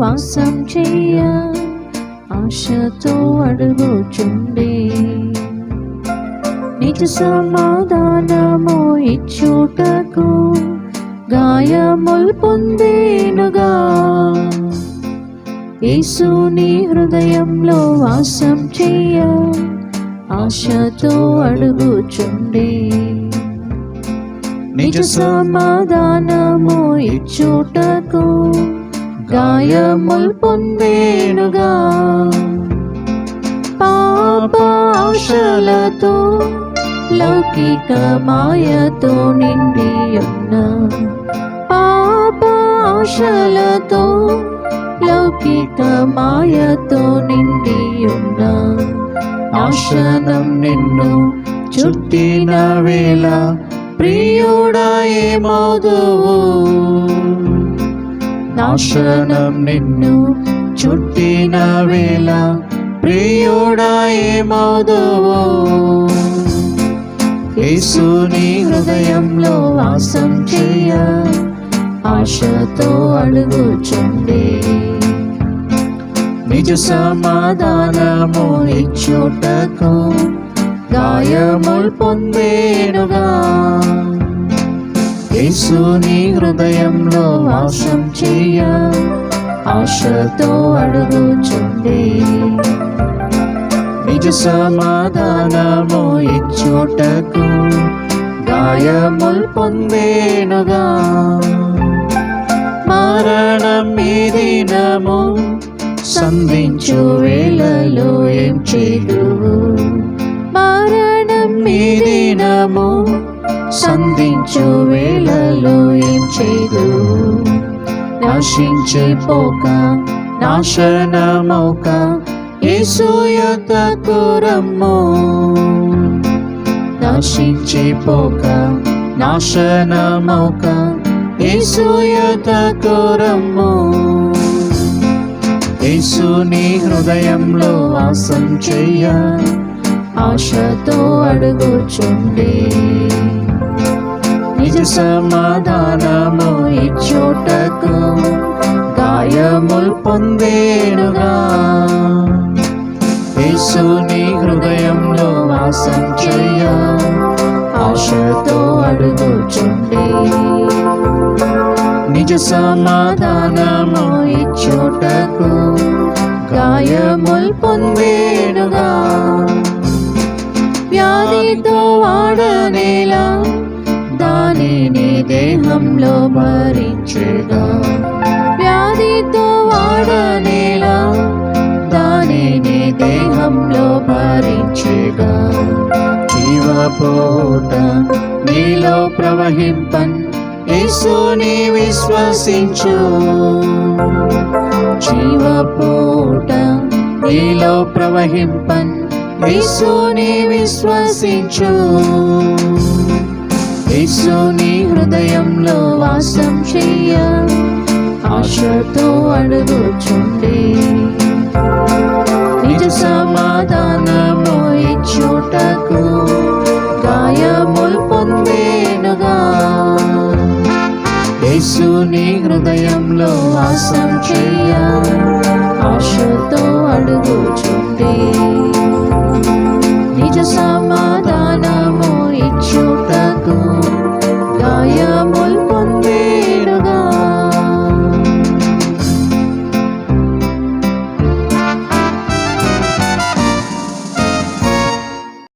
వాసం చెయ్య ఆశతో అడుగుచుండే. నిజ సమాధానము ఇచ్చుటకు గాయముల్ పొందేనుగా యేసుని హృదయంలో వాసం చెయ్య ఆశతో అడుగుచుండే. నిజ సమాధానము ఇచ్చుటకు గాయముల్ పొందేనుగా. పాపాశలతో లౌకిక మాయతో నిండి ఉన్న పాపాశలతో లౌకిక మాయతో నిండి ఉన్న ఆశనం నిన్ను చుట్టిన వేళ ప్రియుడా ఏమోదువు నాశనం నిన్ను చుట్టిన వేళ ప్రియుడా ఏమోదువు యేసుని హృదయంలో వాసం చెయ్య ఆశతో అడుగుచుండే. నిజ సమాధానము ఇచ్చుటకు గాయముల్ పొందేనుగా. యేసుని హృదయంలో వాసం చెయ్య ఆశతో అడుగుచుండే నిజ సమాధానము ఇచ్చుటకు గాయముల్ పొందేనుగా. మరణం మీ దినము సంధించు వేళలో ఏం చేదువు సంధించు వేళలో ఏం చేదు? నాశించే పోక నాశనమోక యేసుయత కురమ్ము నాశించే పోక నాశనమోక యేసుయత కురమ్ము యేసుని హృదయంలో వాసం చెయ్య ఆశతో అడుగుచుండే. సమాధానము ఇచ్చుటకు గాయముల్ పొందేనుగా యేసుని హృదయంలో వాసం చెయ్య ఆశతో అడుగుచుండే. నిజ సమాధానము ఇచ్చుటకు గాయముల్ పొందేనుగా వ్యాధితో వాడనేలా నీ దేహంలో భరించగా వ్యాధితో వాడనేలా దానిని దేహంలో భరించగా జీవపోట నీలో ప్రవహింపన్ యేసుని విశ్వసించు. జీవపోట నీలో ప్రవహింపన్ యేసుని విశ్వసించు. యేసుని హృదయంలో వాసం చెయ్య ఆశతో అడుగుచుంటే నిజ సమాధానము ఇచ్చుటకు గాయములు పొందేనుగా. యేసుని హృదయంలో వాసం చెయ్య ఆశతో అడుగుచుంటే నిజ సమా